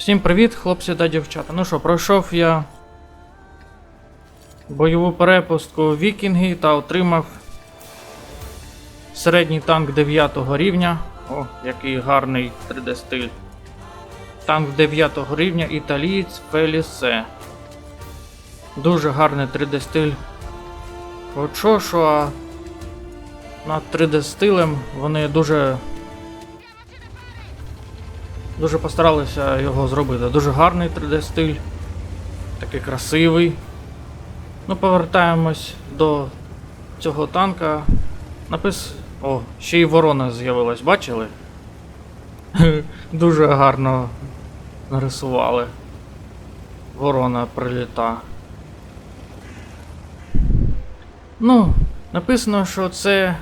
Всім привіт, хлопці та дівчата. Ну що, пройшов я бойову перепустку Вікінги та отримав середній танк 9 рівня. О, який гарний 3D стиль. Танк 9 рівня італієць Фелісе. Дуже гарний 3D стиль. От що, а над 3D стилем вони дуже Дуже постаралися його зробити. Дуже гарний 3D стиль. Такий красивий. Ну, повертаємось до цього танка. Напис. О, ще й ворона з'явилась, бачили? Дуже гарно нарисували. Ворона приліта. Ну, написано, що це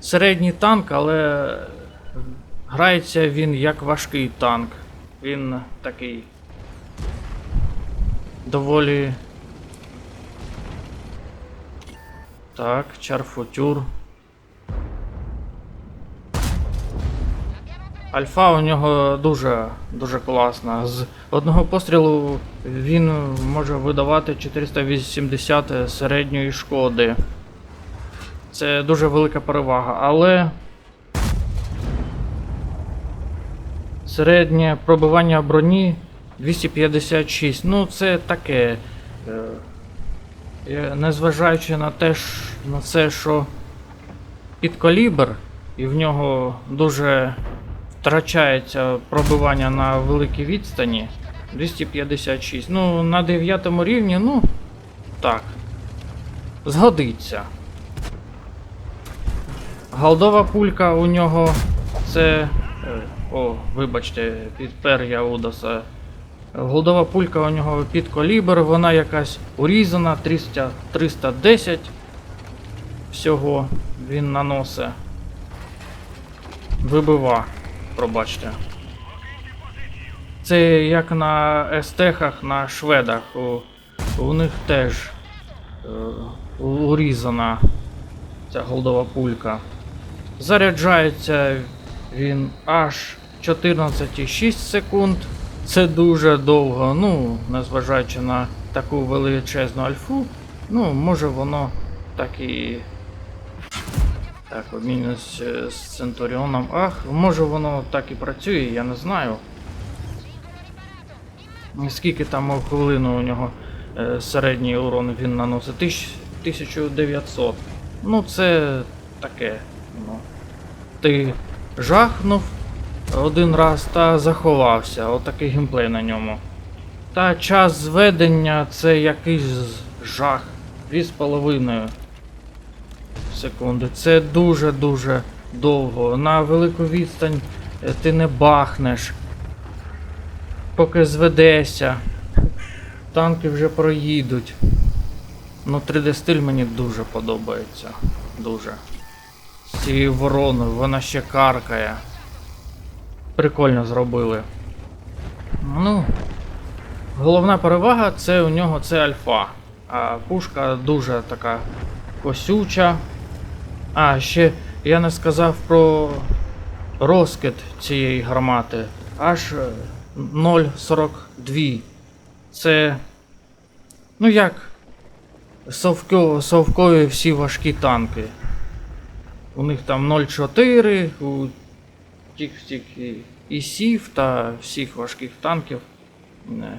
середній танк, але Грається він як важкий танк. Він такий доволі. Так, чарфутюр. Альфа у нього дуже дуже класна. З одного пострілу він може видавати 480 середньої шкоди. Це дуже велика перевага, але. Середнє пробивання броні 256. Ну, це таке. Е, е, Незважаючи на те, на це, що під калібр, і в нього дуже втрачається пробивання на великій відстані. 256. Ну, на 9 рівні, ну, так. Згодиться. Голдова пулька у нього це. О, вибачте, підпер я Удаса. Голдова пулька у нього під колібр, вона якась урізана, 300, 310 всього він наносить. Вибива, пробачте. Це як на естехах, на шведах. У, у них теж е, урізана ця голдова пулька. Заряджається він аж 14,6 секунд. Це дуже довго, ну, незважаючи на таку величезну альфу, ну, може воно так і. Так, обмінюсь е, з Центуріоном. Ах, може воно так і працює, я не знаю. Скільки там хвилину у нього е, середній урон він наносить? Тисяч- 1900. Ну, це таке. Ну. Ти жахнув один раз та заховався. Отакий геймплей на ньому. Та час зведення це якийсь жах. 2,5 секунди. Це дуже-дуже довго. На велику відстань е, ти не бахнеш. Поки зведешся. Танки вже проїдуть. Ну, 3D стиль мені дуже подобається. Дуже. З цією вороною, вона ще каркає. Прикольно зробили. Ну. Головна перевага це у нього це альфа. А пушка дуже така косюча. А, ще я не сказав про розкид цієї гармати. Аж е, 0,42. Це. Ну як? Совко, совкові всі важкі танки. У них там 0,4, у тих і, і СІВ та всіх важких танків е,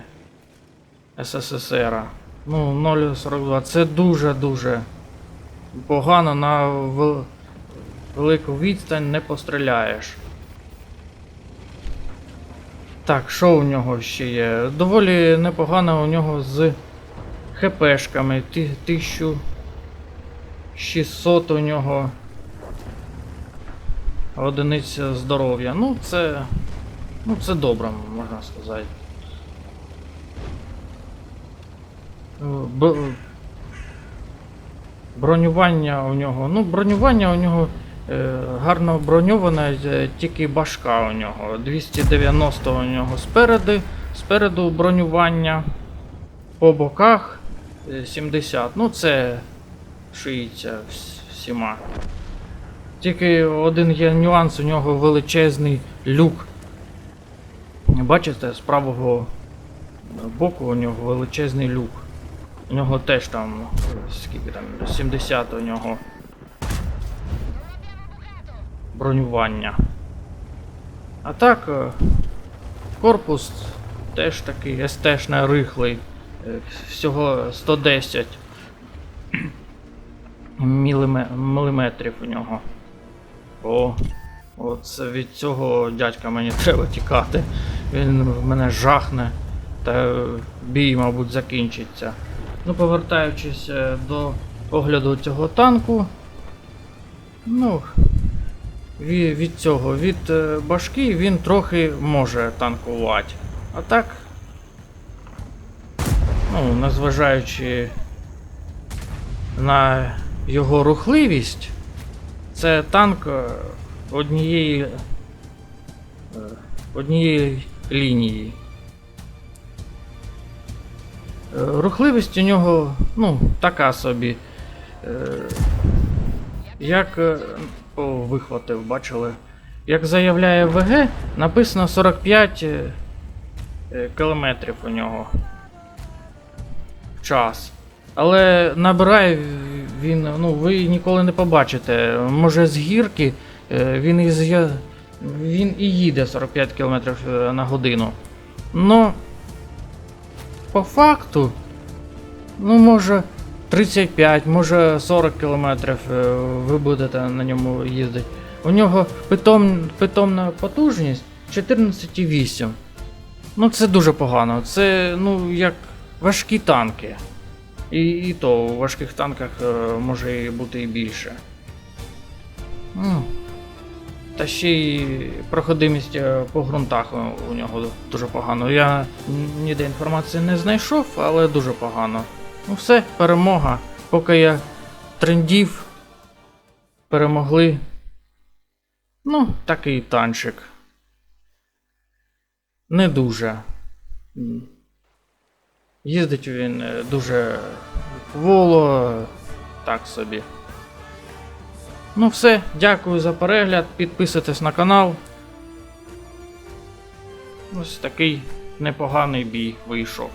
СССР. Ну, 0,42. Це дуже-дуже погано на велику відстань не постріляєш. Так, що у нього ще є? Доволі непогано у нього з ХПшками. 1600 у нього одиниць здоров'я. Ну, це. Ну, це добре, можна сказати. Е, Б... Бронювання у нього. Ну, бронювання у нього е, гарно броньоване, е, тільки башка у нього. 290 у нього спереду, спереду бронювання. По боках е, 70. Ну, це шиється всіма. Тільки один є нюанс, у нього величезний люк Бачите, з правого боку у нього величезний люк. У нього теж там скільки там 70 у нього бронювання. А так, е, корпус теж такий СТ-шний рихлий. е, Всього 110 міліметрів у нього. О, от від цього дядька мені треба тікати. Він в мене жахне. Та бій, мабуть, закінчиться. Ну, повертаючись е, до огляду цього танку. Ну. Від цього, від е, башки він трохи може танкувати. А так. Ну, незважаючи на його рухливість, це танк е, однієї, е, однієї лінії. Е, Рухливість у нього, ну, така собі. Як о, вихватив, бачили. Як заявляє ВГ, написано 45 е, е, кілометрів у нього. Час. Але набирає він, ну, ви ніколи не побачите. Може з гірки е, він і, він і їде 45 км на годину. Но по факту, ну може 35, може 40 кілометрів е, ви будете на ньому їздити. У нього питом, питомна потужність 14,8. Ну це дуже погано. Це ну як важкі танки. І, то у важких танках е, може бути і більше. Та ще й проходимість е, по ґрунтах у нього дуже погано. Я ніде інформації не знайшов, але дуже погано. Ну все, перемога. Поки я трендів, перемогли. Ну, такий танчик. Не дуже. Їздить він е, дуже воло, так собі. Ну все, дякую за перегляд, підписуйтесь на канал. Ось такий непоганий бій вийшов.